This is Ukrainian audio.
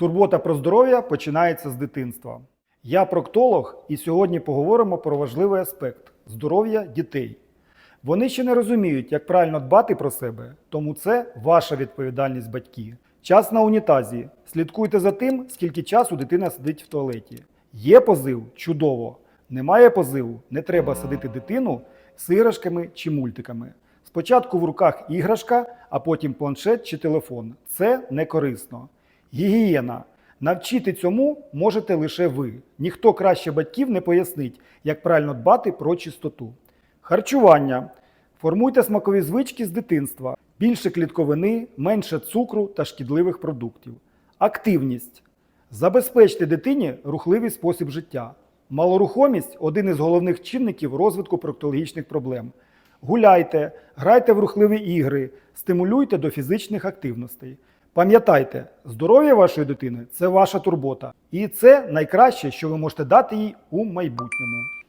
Турбота про здоров'я починається з дитинства. Я проктолог, і сьогодні поговоримо про важливий аспект здоров'я дітей. Вони ще не розуміють, як правильно дбати про себе, тому це ваша відповідальність батьки. Час на унітазі. Слідкуйте за тим, скільки часу дитина сидить в туалеті. Є позив чудово. Немає позиву, не треба садити дитину з іграшками чи мультиками. Спочатку в руках іграшка, а потім планшет чи телефон. Це не корисно. Гігієна. Навчити цьому можете лише ви. Ніхто краще батьків не пояснить, як правильно дбати про чистоту. Харчування. Формуйте смакові звички з дитинства. Більше клітковини, менше цукру та шкідливих продуктів. Активність. Забезпечте дитині рухливий спосіб життя. Малорухомість один із головних чинників розвитку проктологічних проблем. Гуляйте, грайте в рухливі ігри, стимулюйте до фізичних активностей. Пам'ятайте, здоров'я вашої дитини це ваша турбота, і це найкраще, що ви можете дати їй у майбутньому.